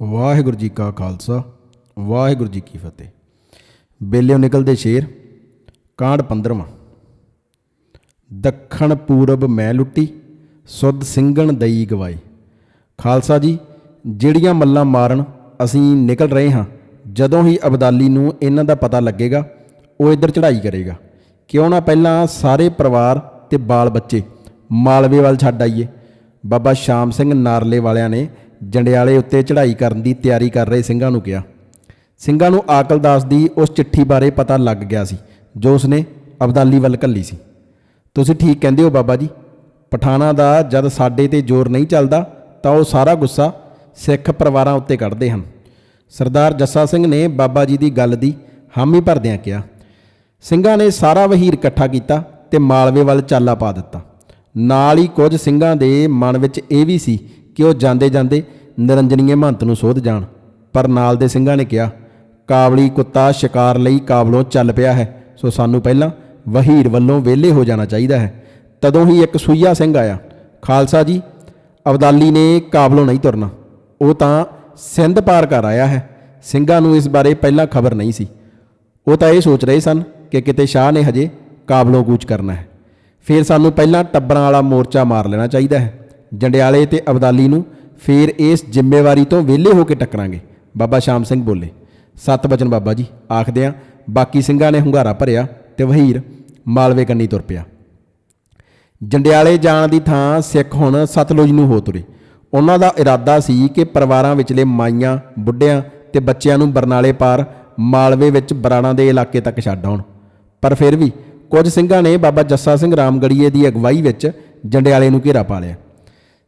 ਵਾਹਿਗੁਰੂ ਜੀ ਕਾ ਖਾਲਸਾ, ਵਾਹਿਗੁਰੂ ਜੀ ਕੀ ਫਤਿਹ। ਬੇਲਿਓ ਨਿਕਲਦੇ ਸ਼ੇਰ, ਕਾਂਡ 15ਵਾਂ ਦੱਖਣ ਪੂਰਬ ਮੈਂ ਲੁੱਟੀ, ਸੁੱਧ ਸਿੰਘਣ ਦਈ ਗਵਾਈ। ਖਾਲਸਾ ਜੀ, ਜਿਹੜੀਆਂ ਮੱਲਾਂ ਮਾਰਨ ਅਸੀਂ ਨਿਕਲ ਰਹੇ ਹਾਂ, ਜਦੋਂ ਹੀ ਅਬਦਾਲੀ ਨੂੰ ਇਹਨਾਂ ਦਾ ਪਤਾ ਲੱਗੇਗਾ, ਉਹ ਇੱਧਰ ਚੜ੍ਹਾਈ ਕਰੇਗਾ। ਕਿਉਂ ਨਾ ਪਹਿਲਾਂ ਸਾਰੇ ਪਰਿਵਾਰ ਤੇ ਬਾਲ ਬੱਚੇ ਮਾਲਵੇ ਵੱਲ ਛੱਡ ਆਈਏ। ਬਾਬਾ ਸ਼ਾਮ ਸਿੰਘ ਨਾਰਲੇ ਵਾਲਿਆਂ ਨੇ ਜੰਡਿਆਲੇ ਉੱਤੇ ਚੜ੍ਹਾਈ ਕਰਨ ਦੀ ਤਿਆਰੀ ਕਰ ਰਹੇ ਸਿੰਘਾਂ ਨੂੰ ਕਿਹਾ। ਸਿੰਘਾਂ ਨੂੰ ਆਕਲਦਾਸ ਦੀ ਉਸ ਚਿੱਠੀ ਬਾਰੇ ਪਤਾ ਲੱਗ ਗਿਆ ਸੀ, ਜੋ ਉਸਨੇ ਅਬਦਾਲੀ ਵੱਲ ਘੱਲੀ ਸੀ। ਤੁਸੀਂ ਠੀਕ ਕਹਿੰਦੇ ਹੋ ਬਾਬਾ ਜੀ। ਪਠਾਣਾ ਦਾ ਜਦ ਸਾਡੇ ਤੇ ਜ਼ੋਰ ਨਹੀਂ ਚੱਲਦਾ, ਤਾਂ ਉਹ ਸਾਰਾ ਗੁੱਸਾ ਸਿੱਖ ਪਰਿਵਾਰਾਂ ਉੱਤੇ ਕੱਢਦੇ ਹਨ। ਸਰਦਾਰ ਜੱਸਾ ਸਿੰਘ ਨੇ ਬਾਬਾ ਜੀ ਦੀ ਗੱਲ ਦੀ ਹਾਮੀ ਭਰਦਿਆਂ ਕਿਹਾ। ਸਿੰਘਾਂ ਨੇ ਸਾਰਾ ਵਹੀਰ ਇਕੱਠਾ ਕੀਤਾ ਤੇ ਮਾਲਵੇ ਵੱਲ ਚਾਲਾ ਪਾ ਦਿੱਤਾ। ਨਾਲ ਹੀ ਕੁਝ ਸਿੰਘਾਂ ਦੇ ਮਨ ਵਿੱਚ ਇਹ ਵੀ ਸੀ ਕਿ ਉਹ ਜਾਂਦੇ ਜਾਂਦੇ ਨਿਰੰਜਨੀਏ ਮਹੰਤ ਨੂੰ ਸੋਧ ਜਾਣ। ਪਰ ਨਾਲ ਦੇ ਸਿੰਘਾਂ ਨੇ ਕਿਹਾ ਕਾਬਲੀ ਕੁੱਤਾ ਸ਼ਿਕਾਰ ਲਈ ਕਾਬਲੋਂ ਚੱਲ ਪਿਆ ਹੈ, ਸੋ ਸਾਨੂੰ ਪਹਿਲਾਂ ਵਹੀਰ ਵੱਲੋਂ ਵਿਹਲੇ ਹੋ ਜਾਣਾ ਚਾਹੀਦਾ ਹੈ। ਤਦੋਂ ਹੀ ਇੱਕ ਸੂਈਆ ਸਿੰਘ ਆਇਆ, ਖਾਲਸਾ ਜੀ, ਅਬਦਾਲੀ ਨੇ ਕਾਬਲੋਂ ਨਹੀਂ ਤੁਰਨਾ। ਉਹ ਤਾਂ ਸਿੰਧ ਪਾਰ ਕਰ ਆਇਆ ਹੈ। ਸਿੰਘਾਂ ਨੂੰ ਇਸ ਬਾਰੇ ਪਹਿਲਾਂ ਖਬਰ ਨਹੀਂ ਸੀ। ਉਹ ਤਾਂ ਇਹ ਸੋਚ ਰਹੇ ਸਨ ਕਿ ਕਿਤੇ ਸ਼ਾਹ ਨੇ ਹਜੇ ਕਾਬਲੋਂ ਕੂਚ ਕਰਨਾ ਹੈ। ਫਿਰ ਸਾਨੂੰ ਪਹਿਲਾਂ ਟੱਬਰਾਂ ਵਾਲਾ ਮੋਰਚਾ ਮਾਰ ਲੈਣਾ ਚਾਹੀਦਾ ਹੈ। ਜੰਡਿਆਲੇ ਤੇ ਅਬਦਾਲੀ ਨੂੰ ਫਿਰ ਇਸ ਜ਼ਿੰਮੇਵਾਰੀ ਤੋਂ ਵਿਹਲੇ ਹੋ ਕੇ ਟੱਕਰਾਂਗੇ। ਬਾਬਾ ਸ਼ਾਮ ਸਿੰਘ ਬੋਲੇ, ਸਤ ਬਚਨ ਬਾਬਾ ਜੀ, ਆਖਦਿਆਂ ਬਾਕੀ ਸਿੰਘਾਂ ਨੇ ਹੁੰਗਾਰਾ ਭਰਿਆ ਤੇ ਵਹੀਰ ਮਾਲਵੇ ਕੰਨੀ ਤੁਰ ਪਿਆ। ਜੰਡਿਆਲੇ ਜਾਣ ਦੀ ਥਾਂ ਸਿੱਖ ਹੁਣ ਸਤਲੁਜ ਨੂੰ ਹੋ ਤੁਰੇ। ਉਹਨਾਂ ਦਾ ਇਰਾਦਾ ਸੀ ਕਿ ਪਰਿਵਾਰਾਂ ਵਿਚਲੇ ਮਾਈਆਂ, ਬੁੱਢਿਆਂ ਤੇ ਬੱਚਿਆਂ ਨੂੰ ਬਰਨਾਲੇ ਪਾਰ ਮਾਲਵੇ ਵਿੱਚ ਬਰਾਣਾ ਦੇ ਇਲਾਕੇ ਤੱਕ ਛੱਡ ਆਉਣ। ਪਰ ਫਿਰ ਵੀ ਕੁਝ ਸਿੰਘਾਂ ਨੇ ਬਾਬਾ ਜੱਸਾ ਸਿੰਘ ਰਾਮਗੜੀਏ ਦੀ ਅਗਵਾਈ ਵਿੱਚ ਜੰਡਿਆਲੇ ਨੂੰ ਘੇਰਾ ਪਾ ਲਿਆ।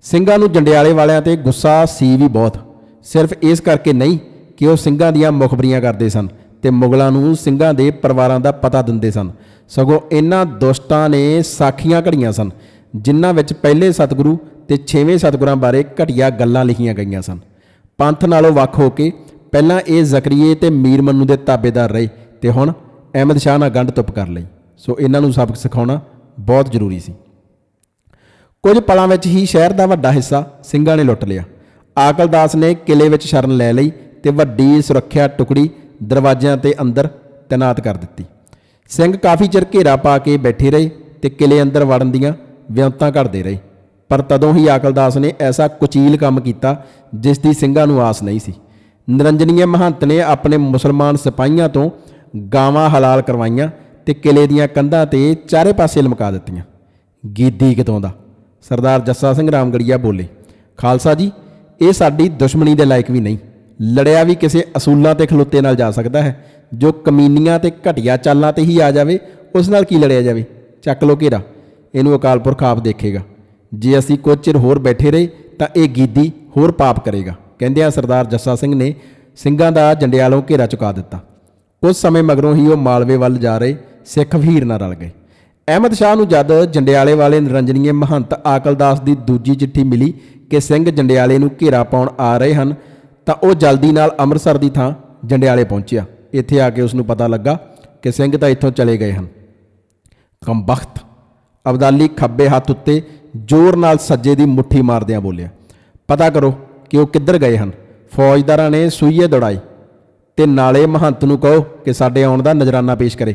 ਸਿੰਘਾਂ ਨੂੰ ਜੰਡਿਆਲੇ ਵਾਲਿਆਂ ਤੇ ਗੁੱਸਾ ਸੀ ਵੀ ਬਹੁਤ। ਸਿਰਫ ਇਸ ਕਰਕੇ ਨਹੀਂ ਕਿ ਉਹ ਸਿੰਘਾਂ ਦੀਆਂ ਮੁਖਬਰੀਆਂ ਕਰਦੇ ਸਨ ਤੇ ਮੁਗਲਾਂ ਨੂੰ ਸਿੰਘਾਂ ਦੇ ਪਰਿਵਾਰਾਂ ਦਾ ਪਤਾ ਦਿੰਦੇ ਸਨ। ਸਗੋਂ ਇਹਨਾਂ ਦੁਸ਼ਟਾਂ ਨੇ ਸਾਖੀਆਂ ਘੜੀਆਂ ਸਨ, ਜਿਨ੍ਹਾਂ ਵਿੱਚ ਪਹਿਲੇ ਸਤਿਗੁਰੂ ਤੇ ਛੇਵੇਂ ਸਤਿਗੁਰਾਂ ਬਾਰੇ ਘਟੀਆ ਗੱਲਾਂ ਲਿਖੀਆਂ ਗਈਆਂ ਸਨ। ਪੰਥ ਨਾਲੋਂ ਵੱਖ ਹੋ ਕੇ ਪਹਿਲਾਂ ਇਹ ਜ਼ਕਰੀਏ ਤੇ ਮੀਰ ਮੰਨੂ ਦੇ ਤਾਬੇਦਾਰ ਰਹੇ ਤੇ ਹੁਣ ਅਹਿਮਦ ਸ਼ਾਹ ਨਾਲ ਗੰਢ ਤੁਪ ਕਰ ਲਈ। ਸੋ ਇਹਨਾਂ ਨੂੰ ਸਬਕ ਸਿਖਾਉਣਾ ਬਹੁਤ ਜ਼ਰੂਰੀ ਸੀ। ਕੁਝ ਪਲਾਂ ਵਿੱਚ ਹੀ ਸ਼ਹਿਰ ਦਾ ਵੱਡਾ ਹਿੱਸਾ ਸਿੰਘਾਂ ਨੇ ਲੁੱਟ ਲਿਆ। ਆਕਲਦਾਸ ਨੇ ਕਿਲੇ ਵਿੱਚ ਸ਼ਰਨ ਲੈ ਲਈ ਤੇ ਵੱਡੀ ਸੁਰੱਖਿਆ ਟੁਕੜੀ ਦਰਵਾਜ਼ਿਆਂ ਤੇ ਅੰਦਰ ਤੈਨਾਤ ਕਰ ਦਿੱਤੀ। ਸਿੰਘ ਕਾਫੀ ਚਿਰ ਘੇਰਾ ਪਾ ਕੇ ਬੈਠੇ ਰਹੇ ਤੇ ਕਿਲੇ ਅੰਦਰ ਵੜਨ ਦੀਆਂ ਵਿਅੰਤਾਂ ਕਰਦੇ ਰਹੇ। ਪਰ ਤਦੋਂ ਹੀ ਆਕਲਦਾਸ ਨੇ ਐਸਾ ਕੁਚੀਲ ਕੰਮ ਕੀਤਾ ਜਿਸ ਦੀ ਸਿੰਘਾਂ ਨੂੰ ਆਸ ਨਹੀਂ ਸੀ। ਨਿਰੰਜਨੀਏ ਮਹੰਤ ਨੇ ਆਪਣੇ ਮੁਸਲਮਾਨ ਸਿਪਾਹੀਆਂ ਤੋਂ ਗਾਵਾਂ ਹਲਾਲ ਕਰਵਾਈਆਂ ਤੇ ਕਿਲੇ ਦੀਆਂ ਕੰਧਾਂ ਤੇ ਚਾਰੇ ਪਾਸੇ ਲਮਕਾ ਦਿੱਤੀਆਂ। ਗੀਦੀ ਕਿਤੋਂ ਦਾ? ਸਰਦਾਰ ਜੱਸਾ ਸਿੰਘ ਰਾਮਗੜੀਆ ਬੋਲੇ, ਖਾਲਸਾ ਜੀ, ਇਹ ਸਾਡੀ ਦੁਸ਼ਮਣੀ ਦੇ ਲਾਇਕ ਵੀ ਨਹੀਂ। ਲੜਿਆ ਵੀ ਕਿਸੇ ਅਸੂਲਾਂ ਤੇ ਖਲੋਤੇ ਨਾਲ ਜਾ ਸਕਦਾ ਹੈ। ਜੋ ਕਮੀਨੀਆਂ ਤੇ ਘਟੀਆ ਚਾਲਾਂ ਤੇ ਹੀ ਆ ਜਾਵੇ, ਉਸ ਨਾਲ ਕੀ ਲੜਿਆ ਜਾਵੇ? ਚੱਕ ਲੋ ਘੇਰਾ। ਇਹਨੂੰ ਅਕਾਲ ਪੁਰਖ ਆਪ ਦੇਖੇਗਾ। ਜੇ ਅਸੀਂ ਕੁਝ ਚਿਰ ਹੋਰ ਬੈਠੇ ਰਹੇ, ਤਾਂ ਇਹ ਗੀਦੀ ਹੋਰ ਪਾਪ ਕਰੇਗਾ। ਕਹਿੰਦਿਆਂ ਸਰਦਾਰ ਜੱਸਾ ਸਿੰਘ ਨੇ ਸਿੰਘਾਂ ਦਾ ਜੰਡਿਆਲੋਂ ਘੇਰਾ ਚੁਕਾ ਦਿੱਤਾ। ਕੁਝ ਸਮੇਂ ਮਗਰੋਂ ਹੀ ਉਹ ਮਾਲਵੇ ਵੱਲ ਜਾ ਰਹੇ, ਸਿੱਖ ਵੀਰ ਨਾਲ ਰਲ ਗਏ। ਅਹਿਮਦ ਸ਼ਾਹ ਨੂੰ ਜਦ ਜੰਡਿਆਲੇ ਵਾਲੇ ਨਿਰੰਜਨੀਏ ਮਹੰਤ ਆਕਲਦਾਸ ਦੀ ਦੂਜੀ ਚਿੱਠੀ ਮਿਲੀ ਕਿ ਸਿੰਘ ਜੰਡਿਆਲੇ ਨੂੰ ਘੇਰਾ ਪਾਉਣ ਆ ਰਹੇ ਹਨ, ਤਾਂ ਉਹ ਜਲਦੀ ਨਾਲ ਅੰਮ੍ਰਿਤਸਰ ਦੀ ਥਾਂ ਜੰਡਿਆਲੇ ਪਹੁੰਚਿਆ। ਇੱਥੇ ਆ ਕੇ ਉਸ ਨੂੰ ਪਤਾ ਲੱਗਾ ਕਿ ਸਿੰਘ ਤਾਂ ਇੱਥੋਂ ਚਲੇ ਗਏ ਹਨ। ਕੰਬਖਤ, ਅਬਦਾਲੀ ਖੱਬੇ ਹੱਥ ਉੱਤੇ ਜ਼ੋਰ ਨਾਲ ਸੱਜੇ ਦੀ ਮੁੱਠੀ ਮਾਰਦਿਆਂ ਬੋਲਿਆ, ਪਤਾ ਕਰੋ ਕਿ ਉਹ ਕਿੱਧਰ ਗਏ ਹਨ? ਫੌਜਦਾਰਾਂ ਨੇ ਸੂਈਏ ਦੌੜਾਈ ਤੇ ਨਾਲੇ ਮਹੰਤ ਨੂੰ ਕਹੋ ਕਿ ਸਾਡੇ ਆਉਣ ਦਾ ਨਜ਼ਰਾਨਾ ਪੇਸ਼ ਕਰੇ।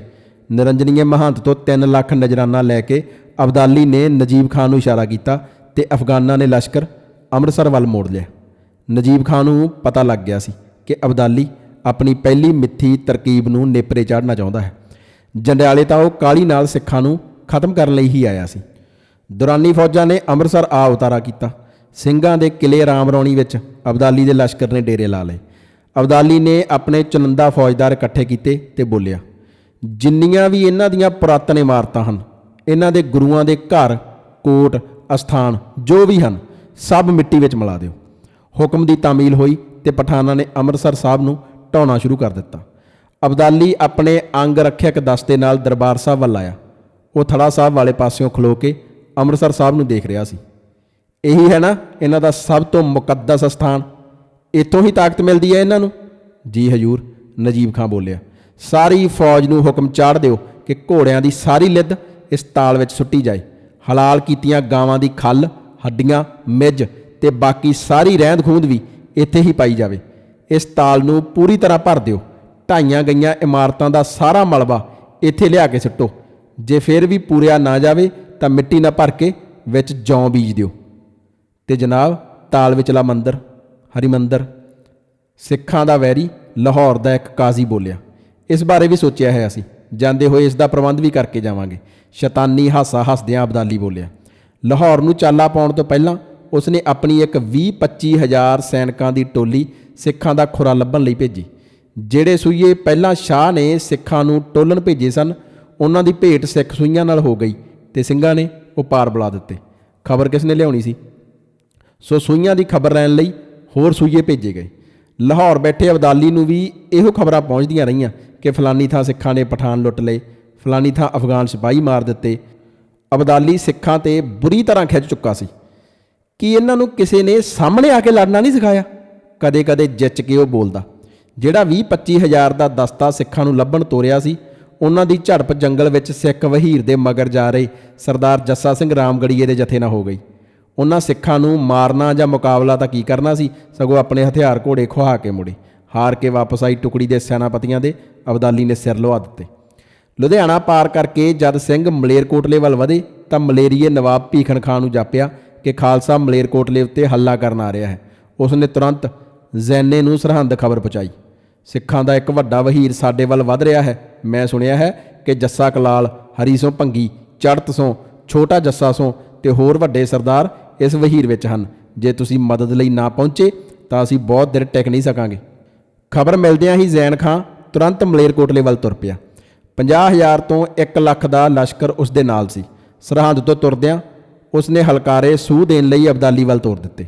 ਨਿਰੰਜਨੀਏ ਮਹੰਤ ਤੋਂ 3 ਲੱਖ ਨਜ਼ਰਾਨਾ ਲੈ ਕੇ ਅਬਦਾਲੀ ਨੇ ਨਜੀਬ ਖਾਨ ਨੂੰ ਇਸ਼ਾਰਾ ਕੀਤਾ ਤੇ ਅਫਗਾਨਾਂ ਨੇ ਲਸ਼ਕਰ ਅੰਮ੍ਰਿਤਸਰ ਵੱਲ ਮੋੜ ਲਿਆ। ਨਜੀਬ ਖਾਨ ਨੂੰ ਪਤਾ ਲੱਗ ਗਿਆ ਸੀ ਕਿ ਅਬਦਾਲੀ ਆਪਣੀ ਪਹਿਲੀ ਮਿੱਥੀ ਤਰਕੀਬ ਨੂੰ ਨੇਪਰੇ ਚਾੜਨਾ ਚਾਹੁੰਦਾ ਹੈ। ਜੰਡਿਆਲੇ ਤਾਂ ਉਹ ਕਾਲੀ ਨਾਲ ਸਿੱਖਾਂ ਨੂੰ ਖਤਮ ਕਰਨ ਲਈ ਹੀ ਆਇਆ ਸੀ। ਦੁਰਾਨੀ ਫੌਜਾਂ ਨੇ ਅੰਮ੍ਰਿਤਸਰ ਆ ਉਤਾਰਾ ਕੀਤਾ। ਸਿੰਘਾਂ ਦੇ ਕਿਲੇ ਰਾਮ ਰੌਣੀ ਵਿੱਚ ਅਬਦਾਲੀ ਦੇ ਲਸ਼ਕਰ ਨੇ ਡੇਰੇ ਲਾ ਲਏ। ਅਬਦਾਲੀ ਨੇ ਆਪਣੇ ਚੁਨੰਦਾ ਫੌਜਦਾਰ ਇਕੱਠੇ ਕੀਤੇ ਤੇ ਬੋਲਿਆ ਜਿੰਨੀਆਂ ਵੀ ਇਹਨਾਂ ਦੀਆਂ ਪੁਰਾਤਨ ਇਮਾਰਤਾਂ ਹਨ, ਇਹਨਾਂ ਦੇ ਗੁਰੂਆਂ ਦੇ ਘਰ, ਕੋਟ, ਅਸਥਾਨ, ਜੋ ਵੀ ਹਨ, ਸਭ ਮਿੱਟੀ ਵਿੱਚ ਮਿਲਾ ਦਿਓ। ਹੁਕਮ ਦੀ ਤਾਮੀਲ ਹੋਈ ਤੇ ਪਠਾਨਾਂ ਨੇ ਅੰਮ੍ਰਿਤਸਰ ਸਾਹਿਬ ਨੂੰ ਢਾਉਣਾ ਸ਼ੁਰੂ ਕਰ ਦਿੱਤਾ। ਅਬਦਾਲੀ ਆਪਣੇ ਅੰਗ ਰੱਖਿਅਕ ਦਸਤੇ ਨਾਲ ਦਰਬਾਰ ਸਾਹਿਬ ਵੱਲ ਆਇਆ। ਉਹ ਥੜਾ ਸਾਹਿਬ ਵਾਲੇ ਪਾਸਿਓਂ ਖਲੋ ਕੇ ਅੰਮ੍ਰਿਤਸਰ ਸਾਹਿਬ ਨੂੰ ਦੇਖ ਰਿਹਾ ਸੀ। ਇਹੀ ਹੈ ਨਾ, ਇਹਨਾਂ ਦਾ ਸਭ ਤੋਂ ਮੁਕੱਦਸ ਸਥਾਨ ਇੱਥੋਂ ਹੀ ਤਾਕਤ ਮਿਲਦੀ ਹੈ ਇਹਨਾਂ ਨੂੰ? ਜੀ ਹਜੂਰ, ਨਜੀਬ ਖਾਨ ਬੋਲਿਆ। ਸਾਰੀ ਫੌਜ ਨੂੰ ਹੁਕਮ ਚਾੜ ਦਿਓ ਕਿ ਘੋੜਿਆਂ ਦੀ ਸਾਰੀ ਲਿੱਦ ਇਸ ਤਾਲ ਵਿੱਚ ਸੁੱਟੀ ਜਾਏ। ਹਲਾਲ ਕੀਤੀਆਂ ਗਾਵਾਂ ਦੀ ਖੱਲ, ਹੱਡੀਆਂ, ਮਿੱਝ ਤੇ ਬਾਕੀ ਸਾਰੀ ਰਹਿੰਦ ਖੂੰਦ ਵੀ ਇੱਥੇ ਹੀ ਪਾਈ ਜਾਵੇ। ਇਸ ਤਾਲ ਨੂੰ ਪੂਰੀ ਤਰ੍ਹਾਂ ਭਰ ਦਿਓ। ਢਾਈਆਂ ਗਈਆਂ ਇਮਾਰਤਾਂ ਦਾ ਸਾਰਾ ਮਲਬਾ ਇੱਥੇ ਲਿਆ ਕੇ ਸੁੱਟੋ। ਜੇ ਫਿਰ ਵੀ ਪੂਰਿਆ ਨਾ ਜਾਵੇ ਤਾਂ ਮਿੱਟੀ ਨਾਲ ਭਰ ਕੇ ਵਿੱਚ ਜੌਂ ਬੀਜ ਦਿਓ। ਤੇ ਜਨਾਬ, ਤਾਲ ਵਿਚਲਾ ਮੰਦਰ ਹਰੀ ਮੰਦਰ ਸਿੱਖਾਂ ਦਾ ਵੈਰੀ, ਲਾਹੌਰ ਦਾ ਇੱਕ ਕਾਜ਼ੀ ਬੋਲਿਆ। ਇਸ ਬਾਰੇ ਵੀ ਸੋਚਿਆ ਹੈ ਅਸੀਂ ਜਾਂਦੇ ਹੋਏ ਇਸ ਦਾ ਪ੍ਰਬੰਧ ਵੀ ਕਰਕੇ ਜਾਵਾਂਗੇ। ਸ਼ੈਤਾਨੀ ਹਾਸਾ ਹੱਸਦਿਆਂ ਅਬਦਾਲੀ ਬੋਲਿਆ, ਲਾਹੌਰ ਨੂੰ ਚਾਲਾ ਪਾਉਣ ਤੋਂ ਪਹਿਲਾਂ ਉਸਨੇ ਆਪਣੀ ਇੱਕ 20-25 ਹਜ਼ਾਰ ਸੈਨਿਕਾਂ ਦੀ ਟੋਲੀ ਸਿੱਖਾਂ ਦਾ ਖੁਰਾ ਲੱਭਣ ਲਈ ਭੇਜੀ। ਜਿਹੜੇ ਸੂਈਏ ਪਹਿਲਾਂ ਸ਼ਾਹ ਨੇ ਸਿੱਖਾਂ ਨੂੰ ਟੋਲਣ ਭੇਜੇ ਸਨ, ਉਹਨਾਂ ਦੀ ਭੇਟ ਸਿੱਖ ਸੂਈਆਂ ਨਾਲ ਹੋ ਗਈ ਤੇ ਸਿੰਘਾਂ ਨੇ ਉਹ ਪਾਰ ਬੁਲਾ ਦਿੱਤੇ। ਖਬਰ ਕਿਸ ਨੇ ਲਿਆਉਣੀ ਸੀ? ਸੋ ਸੂਈਆਂ ਦੀ ਖਬਰ ਲੈਣ ਲਈ ਹੋਰ ਸੂਈਏ ਭੇਜੇ ਗਏ। ਲਾਹੌਰ ਬੈਠੇ ਅਬਦਾਲੀ ਨੂੰ ਵੀ ਇਹੋ ਖਬਰਾਂ ਪਹੁੰਚਦੀਆਂ ਰਹੀਆਂ ਕਿ ਫਲਾਨੀ ਥਾਂ ਸਿੱਖਾਂ ਨੇ ਪਠਾਨ ਲੁੱਟ ਲਏ, ਫਲਾਨੀ ਥਾਂ ਅਫਗਾਨ ਸਿਪਾਹੀ ਮਾਰ ਦਿੱਤੇ। ਅਬਦਾਲੀ ਸਿੱਖਾਂ ਤੇ ਬੁਰੀ ਤਰ੍ਹਾਂ ਖਿੱਚ ਚੁੱਕਾ ਸੀ। ਕਿ ਇਹਨਾਂ ਨੂੰ ਕਿਸੇ ਨੇ ਸਾਹਮਣੇ ਆ ਕੇ ਲੜਨਾ ਨਹੀਂ ਸਿਖਾਇਆ? ਕਦੇ-ਕਦੇ ਜਿੱਚ ਕੇ ਉਹ ਬੋਲਦਾ, ਜਿਹੜਾ 20-25 ਹਜ਼ਾਰ ਦਾ ਦਸਤਾ ਸਿੱਖਾਂ ਨੂੰ ਲੱਭਣ ਤੋਰਿਆ ਸੀ, ਉਹਨਾਂ ਦੀ ਝੜਪ ਜੰਗਲ ਵਿੱਚ ਸਿੱਖ ਵਹੀਰ ਦੇ ਮਗਰ ਜਾ ਰਹੇ ਸਰਦਾਰ ਜੱਸਾ ਸਿੰਘ ਰਾਮਗੜੀਏ ਦੇ ਜਥੇ ਨਾਲ ਹੋ ਗਈ। ਉਹਨਾਂ ਸਿੱਖਾਂ ਨੂੰ ਮਾਰਨਾ ਜਾਂ ਮੁਕਾਬਲਾ ਤਾਂ ਕੀ ਕਰਨਾ ਸੀ? ਸਗੋਂ ਆਪਣੇ ਹਥਿਆਰ ਘੋੜੇ ਖੁਹਾ ਕੇ ਮੁੜੇ। ਹਾਰ ਕੇ ਵਾਪਸ ਆਈ ਟੁਕੜੀ ਦੇ ਸੈਨਾਪਤੀਆਂ ਦੇ, ਅਬਦਾਲੀ ਨੇ ਸਿਰ ਲਵਾ ਦਿੱਤੇ। ਲੁਧਿਆਣਾ ਪਾਰ ਕਰਕੇ ਜਦ ਸਿੰਘ ਮਲੇਰਕੋਟਲੇ ਵੱਲ ਵਧੇ, ਤਾਂ ਮਲੇਰੀਏ ਨਵਾਬ ਭੀਖਣ ਖਾਨ ਨੂੰ ਜਾਪਿਆ ਕਿ ਖਾਲਸਾ ਮਲੇਰਕੋਟਲੇ ਉੱਤੇ ਹੱਲਾ ਕਰਨ ਆ ਰਿਹਾ ਹੈ। ਉਸਨੇ ਤੁਰੰਤ ਜ਼ੈਨੇ ਨੂੰ ਸਰਹੰਦ ਖਬਰ ਪਹੁੰਚਾਈ। ਸਿੱਖਾਂ ਦਾ ਇੱਕ ਵੱਡਾ ਵਹੀਰ ਸਾਡੇ ਵੱਲ ਵੱਧ ਰਿਹਾ ਹੈ। ਮੈਂ ਸੁਣਿਆ ਹੈ ਕਿ ਜੱਸਾ ਕਲਾਲ ਹਰੀ ਸੋਂ ਭੰਗੀ, ਚੜਤ ਸੋਂ, ਛੋਟਾ ਜੱਸਾ ਸੋਂ ਤੇ ਹੋਰ ਵੱਡੇ ਸਰਦਾਰ ਇਸ ਵਹੀਰ ਵਿੱਚ ਹਨ। ਜੇ ਤੁਸੀਂ ਮਦਦ ਲਈ ਨਾ ਪਹੁੰਚੇ, ਤਾਂ ਅਸੀਂ ਬਹੁਤ ਦੇਰ ਟਿਕ ਨਹੀਂ ਸਕਾਂਗੇ। ਖਬਰ ਮਿਲਦਿਆਂ ਹੀ ਜ਼ੈਨ ਖਾਂ ਤੁਰੰਤ ਮਲੇਰਕੋਟਲੇ ਵੱਲ ਤੁਰ ਪਿਆ। 50000 ਤੋਂ 1 ਲੱਖ ਦਾ ਲਸ਼ਕਰ ਉਸ ਦੇ ਨਾਲ ਸੀ। ਸਰਹੰਦ ਤੋਂ ਤੁਰਦਿਆਂ ਉਸਨੇ ਹਲਕਾਰੇ ਸੂਹ ਦੇਣ ਲਈ ਅਬਦਾਲੀ ਵੱਲ ਤੋਰ ਦਿੱਤੇ।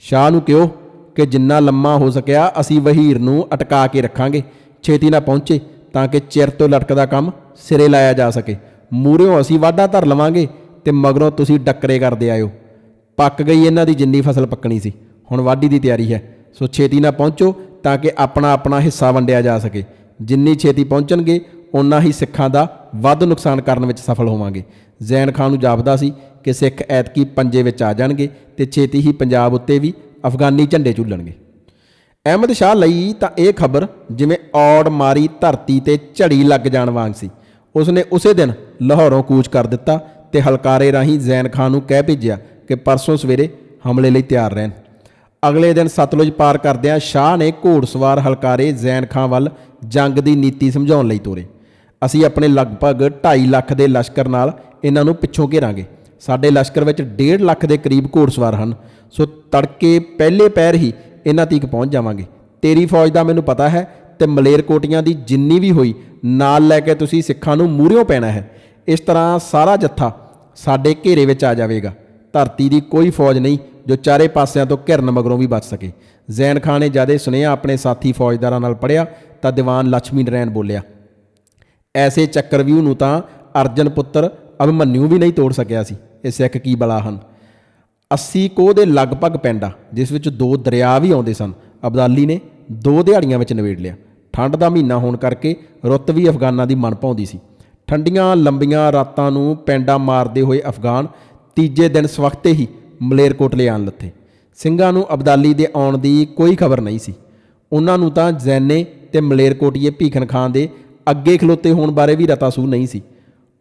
ਸ਼ਾਹ ਨੂੰ ਕਿਹਾ ਕਿ ਜਿੰਨਾ ਲੰਮਾ ਹੋ ਸਕਿਆ ਅਸੀਂ ਵਹੀਰ ਨੂੰ ਅਟਕਾ ਕੇ ਰੱਖਾਂਗੇ। ਛੇਤੀ ਨਾ ਪਹੁੰਚੇ ਤਾਂ ਕਿ ਚਿਰ ਤੋਂ ਲਟਕਦਾ ਕੰਮ ਸਿਰੇ ਲਾਇਆ ਜਾ ਸਕੇ। ਮੂਰਿਓਂ ਅਸੀਂ ਵਾਢਾ ਧਰ ਲਵਾਂਗੇ ਤੇ ਮਗਰੋਂ ਤੁਸੀਂ ਡੱਕਰੇ ਕਰਦੇ ਆਇਓ। ਪੱਕ ਗਈ ਇਹਨਾਂ ਦੀ ਜਿੰਨੀ ਫਸਲ ਪੱਕਣੀ ਸੀ। ਹੁਣ ਵਾਢੀ ਦੀ ਤਿਆਰੀ ਹੈ। ਸੋ ਛੇਤੀ ਨਾ ਪਹੁੰਚੋ ਤਾਂ ਕਿ ਆਪਣਾ ਆਪਣਾ ਹਿੱਸਾ ਵੰਡਿਆ ਜਾ ਸਕੇ। ਜਿੰਨੀ ਛੇਤੀ ਪਹੁੰਚਣਗੇ ਉਨਾ ਹੀ ਸਿੱਖਾਂ ਦਾ ਵੱਧ ਨੁਕਸਾਨ ਕਰਨ ਵਿੱਚ ਸਫਲ ਹੋਵਾਂਗੇ। ਜ਼ੈਨ ਖਾਨ ਨੂੰ ਜਾਪਦਾ ਸੀ ਕਿ ਸਿੱਖ ਐਤਕੀ ਪੰਜੇ ਵਿੱਚ ਆ ਜਾਣਗੇ ਤੇ ਛੇਤੀ ਹੀ ਪੰਜਾਬ ਉੱਤੇ ਵੀ ਅਫਗਾਨੀ ਝੰਡੇ ਝੁੱਲਣਗੇ। ਅਹਿਮਦ ਸ਼ਾਹ ਲਈ ਤਾਂ ਇਹ ਖਬਰ ਜਿਵੇਂ ਔੜ ਮਾਰੀ ਧਰਤੀ ਤੇ ਝੜੀ ਲੱਗ ਜਾਣ ਵਾਂਗ ਸੀ। ਉਸਨੇ ਉਸੇ ਦਿਨ ਲਾਹੌਰੋਂ ਕੂਚ ਕਰ ਦਿੱਤਾ ਤੇ ਹਲਕਾਰੇ ਰਾਹੀਂ ਜ਼ੈਨ ਖਾਨ ਨੂੰ ਕਹਿ ਭੇਜਿਆ ਕਿ ਪਰਸੋਂ ਸਵੇਰੇ ਹਮਲੇ ਲਈ ਤਿਆਰ ਰਹਿਣ। ਅਗਲੇ ਦਿਨ ਸਤਲੁਜ ਪਾਰ ਕਰਦਿਆਂ ਸ਼ਾਹ ਨੇ ਘੋੜਸਵਾਰ ਹਲਕਾਰੇ ਜ਼ੈਨ ਖਾਨ ਵੱਲ ਜੰਗ ਦੀ ਨੀਤੀ ਸਮਝਾਉਣ ਲਈ ਤੋਰੇ। ਅਸੀਂ ਆਪਣੇ ਲਗਭਗ 2.5 ਲੱਖ ਦੇ ਲਸ਼ਕਰ ਨਾਲ ਇਹਨਾਂ ਨੂੰ ਪਿੱਛੋਂ ਘੇਰਾਂਗੇ। ਸਾਡੇ ਲਸ਼ਕਰ ਵਿੱਚ 1.5 ਲੱਖ ਦੇ ਕਰੀਬ ਘੋੜਸਵਾਰ ਹਨ। ਸੋ ਤੜਕੇ ਪਹਿਲੇ ਪੈਰ ਹੀ ਇਹਨਾਂ ਤੀਕ ਪਹੁੰਚ ਜਾਵਾਂਗੇ। ਤੇਰੀ ਫੌਜ ਦਾ ਮੈਨੂੰ ਪਤਾ ਹੈ ਤੇ ਮਲੇਰਕੋਟੀਆਂ ਦੀ ਜਿੰਨੀ ਵੀ ਹੋਈ, ਨਾਲ ਲੈ ਕੇ ਤੁਸੀਂ ਸਿੱਖਾਂ ਨੂੰ ਮੂਹਰਿਓਂ ਪੈਣਾ ਹੈ। ਇਸ ਤਰ੍ਹਾਂ ਸਾਰਾ ਜੱਥਾ ਸਾਡੇ ਘੇਰੇ ਵਿੱਚ ਆ ਜਾਵੇਗਾ। ਧਰਤੀ ਦੀ ਕੋਈ ਫੌਜ ਨਹੀਂ ਜੋ ਚਾਰੇ ਪਾਸਿਆਂ ਤੋਂ ਘਿਰਨ ਮਗਰੋਂ ਵੀ ਬਚ ਸਕੇ। ਜ਼ੈਨ ਖਾਨ ਨੇ ਜਦ ਇਹ ਸੁਨੇਹਾ ਆਪਣੇ ਸਾਥੀ ਫੌਜਦਾਰਾਂ ਨਾਲ ਪੜਿਆ ਤਾਂ ਦੀਵਾਨ ਲక్ష్ਮੀ ਨਰੈਣ ਬੋਲਿਆ, ਐਸੇ ਚੱਕਰਵਿਊਹ ਨੂੰ ਤਾਂ ਅਰਜਨ ਪੁੱਤਰ ਅਭਿਮਨਿਊ ਵੀ ਨਹੀਂ ਤੋੜ ਸਕਿਆ ਸੀ। ਇਹ ਸਿੱਖ ਕੀ ਬਲਾ ਹਨ? 80 ਕੋਹ ਦੇ ਲਗਭਗ ਪਿੰਡ ਆ ਜਿਸ ਵਿੱਚ ਦੋ ਦਰਿਆ ਵੀ ਆਉਂਦੇ ਸਨ, ਅਬਦਾਲੀ ਨੇ ਦੋ ਦਿਹਾੜੀਆਂ ਵਿੱਚ ਨਵੇੜ ਲਿਆ। ਠੰਡ ਦਾ ਮਹੀਨਾ ਹੋਣ ਕਰਕੇ ਰੁੱਤ ਵੀ ਅਫਗਾਨਾਂ ਦੀ ਮਨ ਭਾਉਂਦੀ ਸੀ। ਠੰਡੀਆਂ ਲੰਬੀਆਂ ਰਾਤਾਂ ਨੂੰ ਪੈਂਡਾ ਮਾਰਦੇ ਹੋਏ ਅਫਗਾਨ ਤੀਜੇ ਦਿਨ ਸਵਖਤੇ ਹੀ ਮਲੇਰਕੋਟਲੇ ਆਣ ਲੱਥੇ। ਸਿੰਘਾਂ ਨੂੰ ਅਬਦਾਲੀ ਦੇ ਆਉਣ ਦੀ ਕੋਈ ਖਬਰ ਨਹੀਂ ਸੀ। ਉਹਨਾਂ ਨੂੰ ਤਾਂ ਜ਼ੈਨੇ ਤੇ ਮਲੇਰਕੋਟੀਏ ਭੀਖਨ ਖਾਨ ਦੇ ਅੱਗੇ ਖਲੋਤੇ ਹੋਣ ਬਾਰੇ ਵੀ ਰਤਾ ਸੂ ਨਹੀਂ ਸੀ।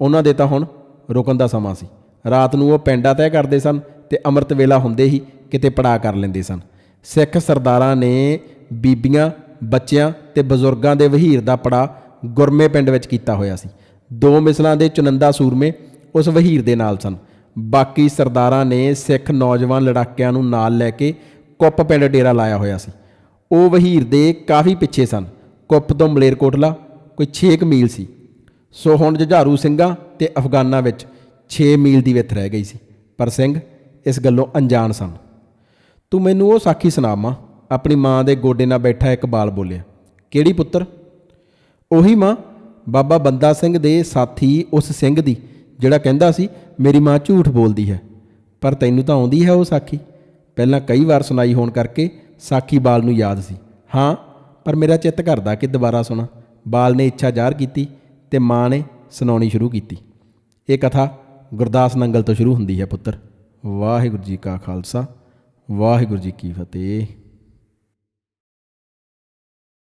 ਉਹਨਾਂ ਦੇ ਤਾਂ ਹੁਣ ਰੁਕਣ ਦਾ ਸਮਾਂ ਸੀ। ਰਾਤ ਨੂੰ ਉਹ ਪੈਂਡਾ ਤੈਅ ਕਰਦੇ ਸਨ ਤੇ ਅੰਮ੍ਰਿਤ ਵੇਲਾ ਹੁੰਦੇ ਹੀ ਕਿਤੇ ਪੜਾ ਕਰ ਲੈਂਦੇ ਸਨ। ਸਿੱਖ ਸਰਦਾਰਾਂ ਨੇ ਬੀਬੀਆਂ, ਬੱਚਿਆਂ ਤੇ ਬਜ਼ੁਰਗਾਂ ਦੇ ਵਹੀਰ ਦਾ ਪੜਾ ਗੁਰਮੇ ਪਿੰਡ ਵਿੱਚ ਕੀਤਾ ਹੋਇਆ ਸੀ। ਦੋ ਮਿਸਲਾਂ ਦੇ ਚੁਨੰਦਾ ਸੂਰਮੇ ਉਸ ਵਹੀਰ ਦੇ ਨਾਲ ਸਨ। ਬਾਕੀ ਸਰਦਾਰਾਂ ਨੇ ਸਿੱਖ ਨੌਜਵਾਨ ਲੜਾਕਿਆਂ ਨੂੰ ਨਾਲ ਲੈ ਕੇ ਕੁੱਪ ਪਿੰਡ ਡੇਰਾ ਲਾਇਆ ਹੋਇਆ ਸੀ। ਉਹ ਵਹੀਰ ਦੇ ਕਾਫੀ ਪਿੱਛੇ ਸਨ। ਕੁੱਪ ਤੋਂ ਮਲੇਰਕੋਟਲਾ ਕੋਈ 6 ਮੀਲ ਸੀ। ਸੋ ਹੁਣ ਜੁਝਾਰੂ ਸਿੰਘਾਂ ਤੇ ਅਫਗਾਨਾਂ ਵਿੱਚ 6 ਮੀਲ ਦੀ ਵਿੱਥ ਰਹਿ ਗਈ ਸੀ। ਪਰ ਸਿੰਘ ਇਸ ਗੱਲੋਂ ਅਣਜਾਣ ਸਨ। ਤੂੰ ਮੈਨੂੰ ਉਹ ਸਾਖੀ ਸੁਣਾਵਾਂ ਆਪਣੀ ਮਾਂ ਦੇ ਗੋਡੇ ਨਾਲ ਬੈਠਾ ਇੱਕ ਬਾਲ ਬੋਲਿਆ, ਕਿਹੜੀ ਪੁੱਤਰ? ਉਹੀ ਮਾਂ, ਬਾਬਾ ਬੰਦਾ ਸਿੰਘ ਦੇ ਸਾਥੀ ਉਸ ਸਿੰਘ ਦੀ, ਜਿਹੜਾ ਕਹਿੰਦਾ ਸੀ ਮੇਰੀ ਮਾਂ ਝੂਠ ਬੋਲਦੀ ਹੈ, ਪਰ ਤੈਨੂੰ ਤਾਂ ਆਉਂਦੀ ਹੈ ਉਹ ਸਾਖੀ। ਪਹਿਲਾਂ ਕਈ ਵਾਰ ਸੁਣਾਈ ਹੋਣ ਕਰਕੇ ਸਾਖੀ ਬਾਲ ਨੂੰ ਯਾਦ ਸੀ। ਹਾਂ, ਪਰ ਮੇਰਾ ਚਿੱਤ ਕਰਦਾ ਕਿ ਦੁਬਾਰਾ ਸੁਣਾ। ਬਾਲ ਨੇ ਇੱਛਾ ਜ਼ਾਹਰ ਕੀਤੀ ਤੇ ਮਾਂ ਨੇ ਸੁਣਾਉਣੀ ਸ਼ੁਰੂ ਕੀਤੀ। ਇਹ ਕਥਾ ਗੁਰਦਾਸ ਨੰਗਲ ਤੋਂ ਸ਼ੁਰੂ ਹੁੰਦੀ ਹੈ ਪੁੱਤਰ। ਵਾਹਿਗੁਰੂ ਜੀ ਕਾ ਖਾਲਸਾ, ਵਾਹਿਗੁਰੂ ਜੀ ਕੀ ਫਤਿਹ।